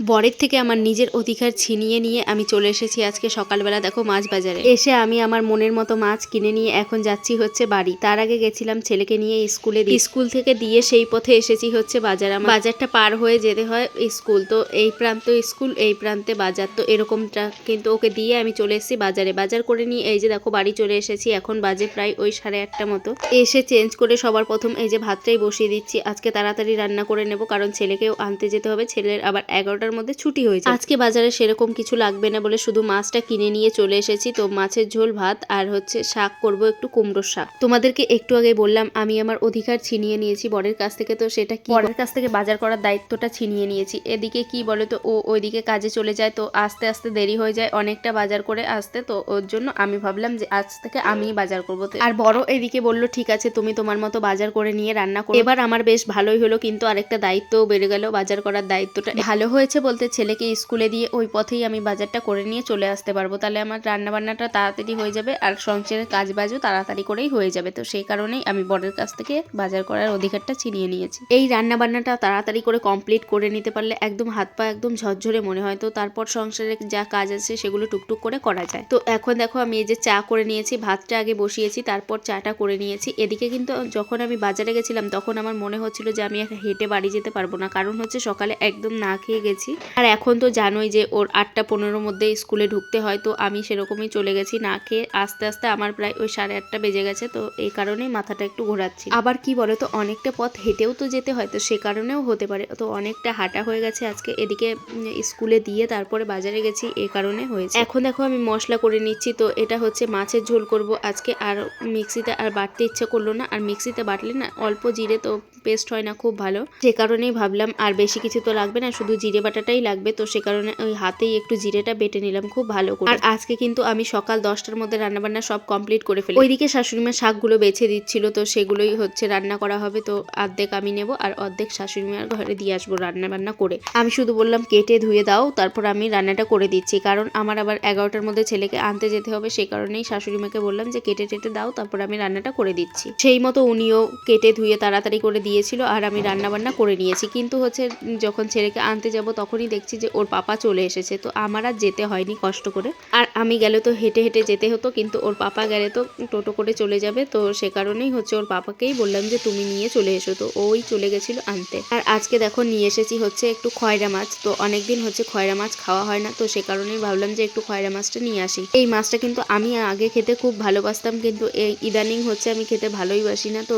বরের থেকে আমার নিজের অধিকার ছিনিয়ে নিয়ে আমি চলে এসেছি আজকে সকালবেলা, দেখো মাছ বাজারে। এসে আমি আমার মনের মতো মাছ কিনে নিয়ে এখন যাচ্ছি হচ্ছে বাড়ি। তার আগে গেছিলাম ছেলেকে নিয়ে স্কুলে স্কুল থেকে দিয়ে সেই পথে এসেছি হচ্ছে বাজার। আমার বাজারটা পার হয়ে যেতে হয় স্কুল। তো এই প্রান্ত স্কুল, এই প্রান্তে বাজার। তো এরকমটা কিন্তু ওকে দিয়ে আমি চলে এসেছি বাজারে। বাজার করে নিয়ে এই যে দেখো বাড়ি চলে এসেছি। এখন বাজে প্রায় ওই সাড়ে আটটা মতো। এসে চেঞ্জ করে সবার প্রথম এই যে ভাতটাই বসিয়ে দিচ্ছি। আজকে তাড়াতাড়ি রান্না করে নেব, কারণ ছেলেকেও আনতে যেতে হবে। ছেলের আবার এগারোটার মধ্যে ছুটি হয়েছে আজকে বাজারে সেরকম কিছু লাগবে না বলে শুধু মাছটা কিনে নিয়ে চলে এসেছি। তো মাছের ঝোল ভাত আর হচ্ছে শাক করব একটু কুমড়োর শাক। তোমাদেরকে একটু আগে বললাম আমি আমার অধিকার ছিনিয়ে নিয়েছি বরের কাছ থেকে। তো সেটা কি? বরের কাছ থেকে বাজার করার দায়িত্বটা ছিনিয়ে নিয়েছি। এদিকে কি বলে তো ও ওইদিকে কাজে চলে যায়। তো আস্তে আস্তে দেরি হয়ে যায় অনেকটা বাজার করে আসতে। তো ওর জন্য আমি ভাবলাম যে আজ থেকে আমিই বাজার করব। আর বড় এদিকে বলল ঠিক আছে তুমি তোমার মতো বাজার করে নিয়ে রান্না করো। এবার আমার বেশ ভালোই হলো কিন্তু আরেকটা দায়িত্বও বেড়ে গেল। বাজার করার দায়িত্বটা ভালো হয়েছে বলতে ছেলেকে স্কুলে দিয়ে ওই পথেই আমি বাজারটা করে নিয়ে চলে আসতে পারব। তাহলে আমার রান্নাবান্নাটা তাড়াতাড়ি হয়ে যাবে আর সংসারের কাজ বাজও তাড়াতাড়ি করেই হয়ে যাবে। তো সেই কারণেই আমি বরের কাছ থেকে বাজার করার অধিকারটা ছিনিয়ে নিয়েছি। এই রান্নাবান্নাটা তাড়াতাড়ি করে কমপ্লিট করে নিতে পারলে একদম হাত পা একদম ঝরঝরে মনে হয়। তো তারপর সংসারে যা কাজ আছে সেগুলো টুকটুক করে করা যায়। তো এখন দেখো, আমি এই যে চা করে নিয়েছি, ভাতটা আগে বসিয়েছি, তারপর চাটা করে নিয়েছি। এদিকে কিন্তু যখন আমি বাজারে গেছিলাম, তখন আমার মনে হচ্ছিল যে আমি হেঁটে বাড়ি যেতে পারব না। কারণ হচ্ছে সকালে একদম না খেয়ে গেছি। আর এখন তো জানোই যে ওর আটটা পনেরোর মধ্যে স্কুলে ঢুকতে হয়, তো আমি সেরকমই চলে গেছি না খেয়ে। আস্তে আস্তে আমার প্রায় ওই সাড়ে আটটা বেজে গেছে, তো এই কারণেই মাথাটা একটু ঘোরাচ্ছি। আবার কি বলো তো অনেকটা পথ হেঁটেও তো যেতে হয়, তো সে কারণেও হতে পারে। তো অনেকটা হাঁটা হয়ে গেছে আজকে, এদিকে স্কুলে দিয়ে তারপরে বাজারে গেছি এই কারণে হয়েছে। এখন দেখো আমি মশলা করে নিচ্ছি, তো এটা হচ্ছে মাছের ঝোল করব আজকে, আর মিক্সিতে আর বাটতে ইচ্ছে করল না, আর মিক্সিতে বাটলে না অল্প জিরে তো পেস্ট হয় না, খুব ভালো। যে কারণেই ভাবলাম আর বেশি কিছু তো লাগবে না, শুধু জিরে বাটাটাই লাগবে, তো সে কারণে ওই হাতেই একটু জিরেটা বেটে নিলাম খুব ভালো করে। আর আজকে কিন্তু আমি সকাল দশটার মধ্যে রান্নাবান্না সব কমপ্লিট করে ফেলি। ওইদিকে শাশুড়িমা শাকগুলো বেছে দিচ্ছিল, তো সেগুলোই হচ্ছে রান্না করা হবে, তো অর্ধেক আমি নেব আর অর্ধেক শাশুড়িমার ঘরে দিয়ে আসব রান্নাবান্না করে। আমি শুধু বললাম, কেটে ধুয়ে দাও, তারপর আমি রান্নাটা করে দিচ্ছি। কারণ আমার আবার এগারোটার মধ্যে ছেলেকে আনতে যেতে হবে, সে কারণেই শাশুড়িমাকে বললাম যে, কেটে টেটে দাও, তারপর আমি রান্নাটা করে দিচ্ছি। সেই মতো উনিও কেটে ধুয়ে তাড়াতাড়ি করে দিয়েছিল, আর আমি রান্নাবান্না করে নিয়েছি। কিন্তু হচ্ছে, যখন ছেলেকে আনতে যাব তখনই দেখছি যে ওর পাপা চলে এসেছে, তো আমার আর যেতে হয়নি কষ্ট করে। আর আমি গেলে তো হেঁটে হেঁটে যেতে হতো, কিন্তু ওর পাপা গেলে তো টোটো করে চলে যাবে, তো সে কারণেই হচ্ছে ওর পাপাকেই বললাম যে তুমি নিয়ে চলে এসো, তো ওই চলে গেছিল আনতে। আর আজকে দেখো নিয়ে এসেছি হচ্ছে একটু খয়রা মাছ, তো অনেকদিন হচ্ছে খয়রা মাছ খাওয়া হয় না, তো সে কারণেই ভাবলাম যে একটু খয়রা মাছটা নিয়ে আসি। এই মাছটা কিন্তু আমি আগে খেতে খুব ভালোবাসতাম, কিন্তু এই ইদানিং হচ্ছে আমি খেতে ভালোই বাসি না, তো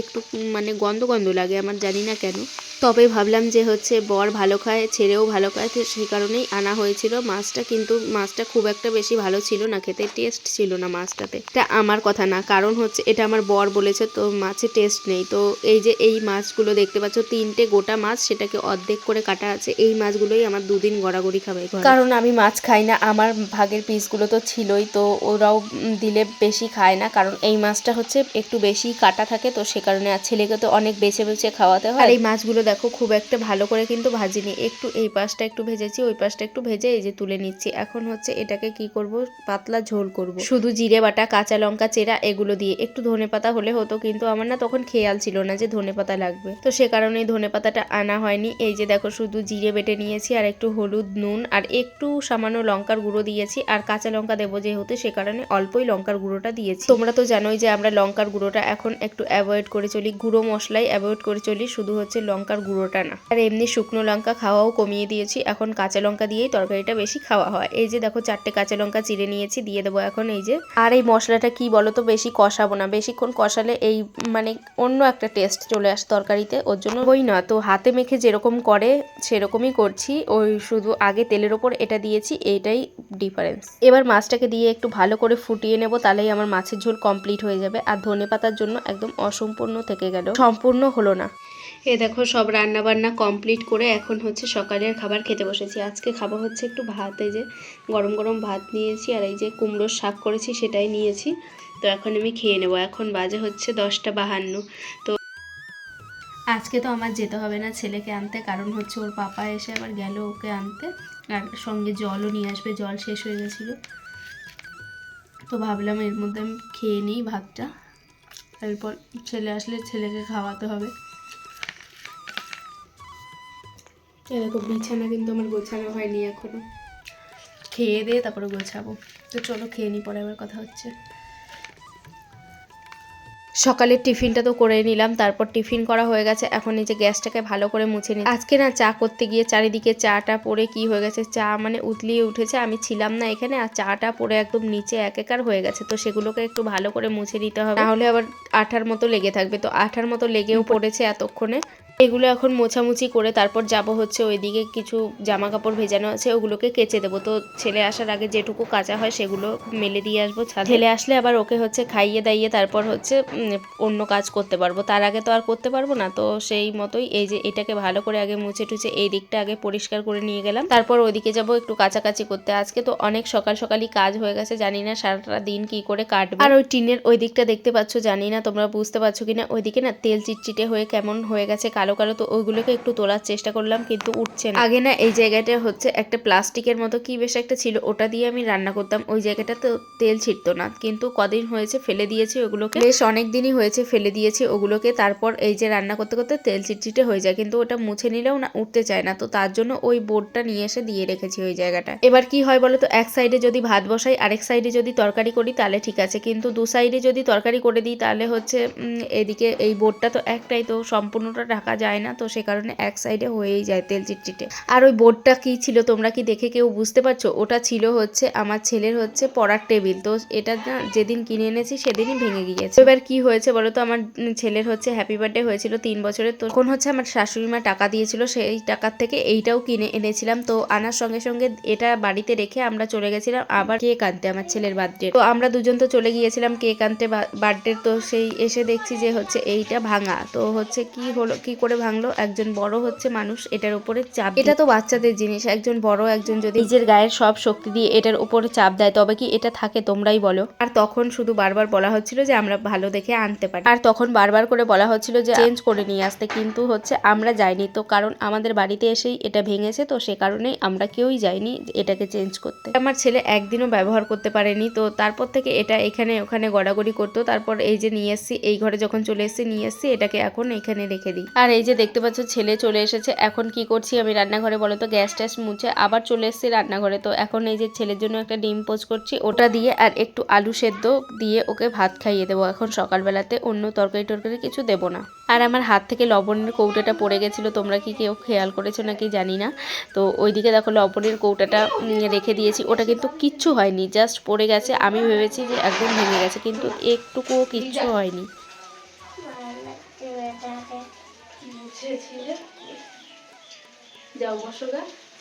একটু মানে গন্ধ গন্ধ লাগে আমার, জানি না কেন। তবে ভাবলাম যে হচ্ছে বর ভালো খায় ছেলেও ভালো খায় সেই কারণেই আনা হয়েছিল মাছটা কিন্তু মাছটা খুব একটা বেশি ভালো ছিল না খেতে টেস্ট ছিল না মাছটাতে। এটা আমার কথা না কারণ হচ্ছে এটা আমার বর বলেছে তো মাছে টেস্ট নেই। তো এই যে এই মাছগুলো দেখতে পাচ্ছ তিনটে গোটা মাছ সেটাকে অর্ধেক করে কাটা আছে এই মাছগুলোই আমার দুদিন গড়াগড়ি খাবে কারণ আমি মাছ খাই না আমার ভাগের পিসগুলো তো ছিলই তো ওরাও দিলে বেশি খায় না কারণ এই মাছটা হচ্ছে একটু বেশি কাটা থাকে তো সে কারণে আর ছেলেকে তো অনেক বেছে বেছে খাওয়াতে হয়। আর এই মাছগুলো দেখো খুব একটা ভালো করে কিন্তু ভাজিনি একটু এই পাশটা একটু ভেজেছি, ওই পাশটা একটু ভেজে এই যে তুলে নিচ্ছি। এখন হচ্ছে এটাকে কি করব? পাতলা ঝোল করব। শুধু জিরে বাটা, কাঁচা লঙ্কা, চেরা এগুলো দিয়ে একটু ধনে পাতা হলে হতো, কিন্তু আমার না তখন খেয়াল ছিল না যে ধনে পাতা লাগবে। তো সে কারণেই ধনে পাতাটা আনা হয়নি। এই যে দেখো শুধু জিরে বেটে নিয়েছি আর একটু হলুদ, নুন আর একটু সামান্য লঙ্কার গুঁড়ো দিয়েছি আর কাঁচা লঙ্কা দেবো যেহেতু, সে কারণে অল্পই লঙ্কার গুঁড়োটা দিয়েছি। তোমরা তো জানোই যে আমরা লঙ্কার গুঁড়োটা এখন একটু অ্যাভয়েড করে চলি, গুঁড়ো মশলাই অ্যাভয়েড করে চলি, শুধু হচ্ছে লঙ্কার গুঁড়োটা না। আর এমনি শুকনো লঙ্কা খাওয়াও কমিয়ে দিয়েছি। এখন কাঁচা লঙ্কা দিয়েই তরকারিটা বেশি খাওয়া হয়। এই যে দেখো, চারটে কাঁচা লঙ্কা চিড়ে নিয়েছি, দিয়ে দেবো এখন এই যে। আর এই মশলাটা কি বলো তো বেশি কষাবো না। বেশিক্ষণ কষালে এই মানে অন্য একটা টেস্ট চলে আসে তরকারিতে, ওর জন্য ওই না। তো হাতে মেখে যেরকম করে সেরকমই করছি। ওই শুধু আগে তেলের ওপর এটা দিয়েছি এইটাই ডিফারেন্স এবার মাছটাকে দিয়ে একটু ভালো করে ফুটিয়ে নেব, তাহলেই আমার মাছের ঝোল কমপ্লিট হয়ে যাবে। আর ধনে পাতার জন্য একদম অসম্পূর্ণ থেকে গেল। সম্পূর্ণ হলো না। এ দেখো, সব রান্না বান্না কমপ্লিট করে এখন হচ্ছে সকালের খাবার খেতে বসেছি। আজকে খাব হচ্ছে একটু ভাত, এই যে গরম গরম ভাত নিয়েছি আর এই যে কুমড়োর শাক করেছি সেটাই নিয়েছি। তো এখন আমি খেয়ে নেব। এখন বাজে হচ্ছে দশটা বাহান্ন। তো আজকে তো আমার যেতে হবে না ছেলেকে আনতে, কারণ হচ্ছে ওর পাপা এসে আবার গেল ওকে আনতে। আর সঙ্গে জলও নিয়ে আসবে, জল শেষ হয়ে গেছিল। তো ভাবলাম এর মধ্যে আমি খেয়ে নিই ভাতটা। এরপর ছেলে আসলে ছেলেকে খাওয়াতে হবে। দেখো বিছানা কিন্তু আমার গোছানো হয়নি এখনও। খেয়ে দিয়ে তারপরে গোছাবো। তো চলো খেয়ে নি, পরে আবার কথা হচ্ছে। সকালের টিফিনটা তো করে নিলাম তারপর টিফিন করা হয়ে গেছে। এখন এই যে গ্যাসটাকে ভালো করে মুছে নিই আজকে না চা করতে গিয়ে চারিদিকে চাটা পড়ে কি হয়ে গেছে? চা মানে উতলিয়ে উঠেছে আমি ছিলাম না এখানে আর চাটা পড়ে একদম নিচে একাকার হয়ে গেছে। তো সেগুলোকে একটু ভালো করে মুছে নিতে হবে। তাহলে আবার আঠার মতো লেগে থাকবে। তো আঠার মতো লেগেও পড়েছে এতক্ষণে। এগুলো এখন মোছামুছি করে তারপর যাব হচ্ছে ওইদিকে কিছু জামা কাপড় ভেজানো আছে ওগুলোকে কেচে দেবো। তো ছেলে আসার আগে যেটুকু কাঁচা হয় সেগুলো মেলে দিয়ে আসব ছেলে আসলে আবার ওকে হচ্ছে খাইয়ে দাইয়ে তারপর হচ্ছে অন্য কাজ করতে পারব। তার আগে তো আর করতে পারব না। তো সেই মতোই এই যে এটাকে ভালো করে আগে মুছে টুছে এই দিকটা আগে পরিষ্কার করে নিয়ে গেলাম। তারপর ওইদিকে যাব একটু কাছাকাছি করতে। আজকে তো অনেক সকাল সকালই কাজ হয়ে গেছে। জানি না সারাটা দিন কি করে কাটবে। আর ওই টিনের ওই দিকটা দেখতে পাচ্ছ? জানি না তোমরা বুঝতে পারছ কিনা। ওইদিকে না তেল চিটচিটে হয়ে কেমন হয়ে গেছে কালো কালো। তো ওইগুলোকে একটু তোলার চেষ্টা করলাম কিন্তু উঠছে না। আগে না এই জায়গাটা হচ্ছে একটা প্লাস্টিকের মতো কি বেশ একটা ছিল। ওটা দিয়ে আমি রান্না করতাম। ওই জায়গাটা তো তেল ছিটতো না। কিন্তু কদিন হয়েছে ফেলে দিয়েছি ওগুলোকে। বেশ অনেক দিনই হয়েছে, ফেলে দিয়েছি ওগুলোকে। তারপর এই যে রান্না করতে করতে তেল চিটচিটে হয়ে যায়, কিন্তু ওটা মুছে নিলেও না, উঠতে চায় না। তো তার জন্য ওই বোর্ডটা নিয়ে এসে দিয়ে রেখেছি ওই জায়গাটা। এবার কি হয় বলো তো এক সাইডে যদি ভাত বসাই, আরেক সাইডে যদি তরকারি করি, তাহলে ঠিক আছে। কিন্তু দু সাইডে যদি তরকারি করে দিই, তাহলে হচ্ছে এদিকে এই বোর্ডটা তো একটাই, তো সম্পূর্ণটা ঢাকা যায় না। তো সে কারণে এক সাইডে হয়েই যায় তেল চিটচিটে। আর ওই বোর্ডটা কি ছিল, তোমরা কি দেখে কেউ বুঝতে পারছ? ওটা ছিল হচ্ছে, আমার ছেলের হচ্ছে পড়ার টেবিল। তো এটা যেদিন কিনে এনেছি, সেদিনই ভেঙে গিয়েছে। এবার কি হয়েছে বলো তো আমার ছেলের হচ্ছে হ্যাপি বার্থডে হয়েছিল তিন বছরের তো তখন হচ্ছে আমার শাশুড়ি মা টাকা দিয়েছিল, সেই টাকার থেকে এইটাও কিনে এনেছিলাম। তো আনার সঙ্গে সঙ্গে এটা বাড়িতে রেখে আমরা চলে গেছিলাম আবার কেক আনতে আমার ছেলের বার্থডে তো। আমরা দুজন তো চলে গিয়েছিলাম কেক আনতে বার্থডে তো সেই এসে দেখছি যে হচ্ছে এইটা ভাঙা। তো হচ্ছে কি হলো, কি করে ভাঙলো? একজন বড় হচ্ছে মানুষ, এটার উপরে চাপ এটা তো বাচ্চাদের জিনিস, একজন বড়, একজন যদি নিজের গায়ের সব শক্তি দিয়ে এটার উপরে চাপ দেয়, তবে কি এটা থাকে তোমরাই বলো? আর তখন শুধু বারবার বলা হচ্ছিল যে আমরা ভালো দেখে আনতে পারি। আর তখন বারবার করে বলা হচ্ছিল যে, চেঞ্জ করে নিয়ে আসতে। কিন্তু হচ্ছে আমরা যাইনি। তো কারণ আমাদের বাড়িতে এসেই এটা ভেঙেছে। তো সে কারণেই আমরা কেউই যাইনি এটাকে চেঞ্জ করতে। আমার ছেলে একদিনও ব্যবহার করতে পারেনি। তো তারপর থেকে এটা এখানে ওখানে গড়াগড়ি করতো। তারপর এই যে নিয়ে এসেছি, এই ঘরে যখন চলে এসেছি, নিয়ে এসেছি, এটাকে এখন এখানে রেখে দিই। আর এই যে দেখতে পাচ্ছ, ছেলে চলে এসেছে। এখন কি করছি আমি রান্নাঘরে বলো তো? গ্যাস ট্যাস মুছে আবার চলে এসেছি রান্নাঘরে। তো এখন এই যে ছেলের জন্য একটা ডিম পোচ করছি, ওটা দিয়ে আর একটু আলু সেদ্ধ দিয়ে ওকে ভাত খাইয়ে দেবো। এখন সকালবেলাতে অন্য তরকারি টরকারি কিছু দেবো না। আর আমার হাত থেকে লবণের কৌটাটা পড়ে গেছিল, তোমরা কি কেউ খেয়াল করেছ নাকি জানি না। তো ওইদিকে দেখো লবণের কৌটাটা রেখে দিয়েছি, ওটা কিন্তু কিচ্ছু হয়নি জাস্ট পড়ে গেছে। আমি ভেবেছি যে একদম ভেঙে গেছে, কিন্তু একটুকুও কিচ্ছু হয়নি। যাও বসো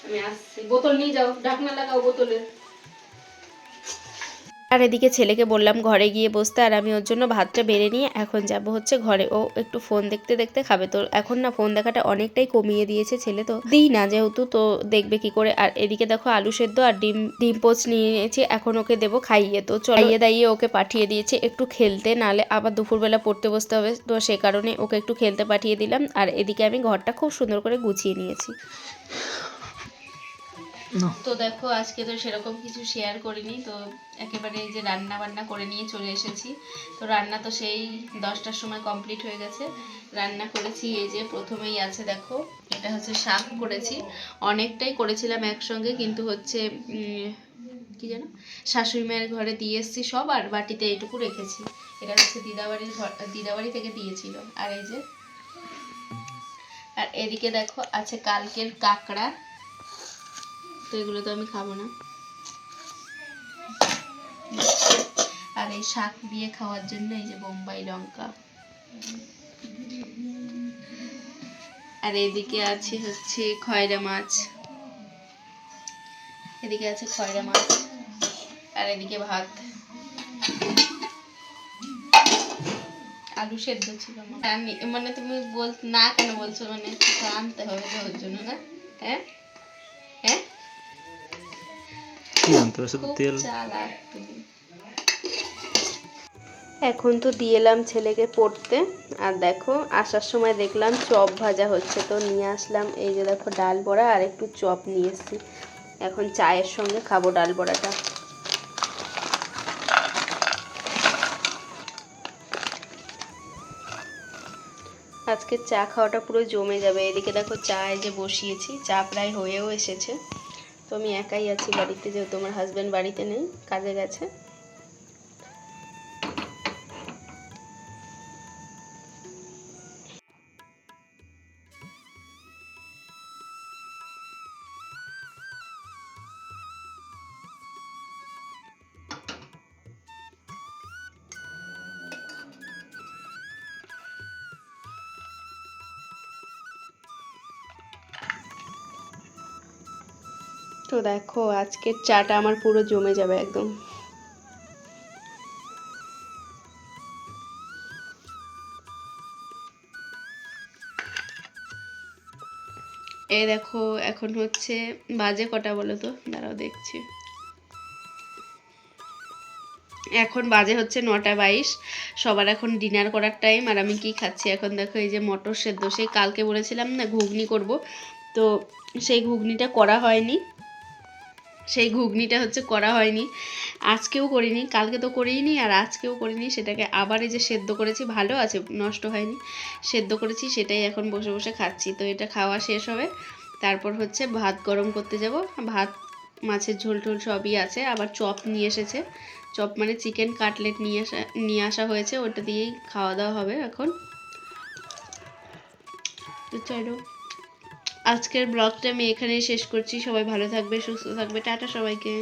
আমি আসছি। বোতল নিয়ে যাও, ঢাকনা লাগাও বোতলের আর এদিকে ছেলেকে বললাম ঘরে গিয়ে বসতে, আর আমি ওর জন্য ভাতটা বেড়ে নিয়ে এখন যাব হচ্ছে ঘরে। ও একটু ফোন দেখতে দেখতে খাবে তো। এখন না ফোন দেখাটা অনেকটাই কমিয়ে দিয়েছে ছেলে তো। দিই না যেহেতু তো দেখবে কি করে। আর এদিকে দেখো আলু সেদ্ধ আর ডিম ডিম পোচ নিয়ে নিয়েছি, এখন ওকে দেবো খাইয়ে। তো খাইয়ে দাইয়ে ওকে পাঠিয়ে দিয়েছে একটু খেলতে, নালে আবার দুপুরবেলা পড়তে বসতে হবে। তো সে কারণে ওকে একটু খেলতে পাঠিয়ে দিলাম। আর এদিকে আমি ঘরটা খুব সুন্দর করে গুছিয়ে নিয়েছি। তো দেখো, আজকে তো সেরকম কিছু শেয়ার করিনি, তো একেবারে এই যে রান্না বান্না করে নিয়ে চলে এসেছি। তো রান্না তো সেই দশটার সময় কমপ্লিট হয়ে গেছে। রান্না করেছি এই যে প্রথমেই আছে দেখো, এটা হচ্ছে শাক করেছি। অনেকটাই করেছিলাম একসঙ্গে, কিন্তু হচ্ছে কি যেন, শাশুড়ি মায়ের ঘরে দিয়ে এসেছি সব, আর বাটিতে এইটুকু রেখেছি। এটা হচ্ছে দিদাবাড়ির ঘর, দিদাবাড়ি থেকে দিয়েছিল। আর এই যে, আর এদিকে দেখো আছে কালকের কাঁকড়া। তো এগুলো তো আমি খাব না। আর এই শাক দিয়ে খাওয়ার জন্য এই যে বোম্বাই লঙ্কা। আর এদিকে আছে হচ্ছে খয়রা মাছ। এদিকে আছে খয়রা মাছ। আর এদিকে ভাত। আলু সেদ্ধ ছিল মানে তুমি বল না কেন বলছো মানে আনতে হবে তো ওর জন্য না? হ্যাঁ? কি আনতে শুধু তেল। এখন তো দিয়ে এলাম ছেলেকে পড়তে। আর দেখো আসার সময় দেখলাম চপ ভাজা হচ্ছে তো নিয়ে আসলাম। এই যে দেখো ডাল বড়া আর একটু চপ নিয়ে এসেছি। এখন চায়ের সঙ্গে খাব ডাল বড়াটা। আজকে চা খাওয়াটা পুরো জমে যাবে। এদিকে দেখো চা এই যে বসিয়েছি। চা প্রায় হয়েও এসেছে। তো আমি একাই আছি বাড়িতে যেহেতু আমার হাজব্যান্ড বাড়িতে নেই কাজে গেছে। তো দেখো, আজকের চাটা আমার পুরো জমে যাবে একদম। এ দেখো, এখন হচ্ছে বাজে কটা বলো তো? দাঁড়াও, দেখছি। এখন বাজে হচ্ছে নটা বাইশ। সবার এখন ডিনার করার টাইম, আর আমি কি খাচ্ছি? এখন দেখো, এই যে মটর সেদ্ধ, সেই কালকে বলেছিলাম না, ঘুগনি করব। তো সেই ঘুগনিটা করা হয়নি। সেই ঘুগনিটা হচ্ছে করা হয়নি। আজকেও করিনি, কালকে তো করিনি আর আজকেও করিনি, সেটাকে আবার এই যে সেদ্ধ করেছি, ভালো আছে, নষ্ট হয়নি। সেদ্ধ করেছি, সেটাই এখন বসে বসে খাচ্ছি। তো এটা খাওয়া শেষ হবে। তারপর হচ্ছে ভাত গরম করতে যাব। ভাত, মাছের ঝোল টোল সবই আছে। আবার চপ নিয়ে এসেছে। চপ মানে চিকেন কাটলেট নিয়ে আসা নিয়ে আসা হয়েছে। ওটা দিয়েই খাওয়া দাওয়া হবে এখন। তো চলো। আজকের ব্লগটা আমি এখানেই শেষ করছি। সবাই ভালো থাকবে সুস্থ থাকবে। টাটা সবাইকে।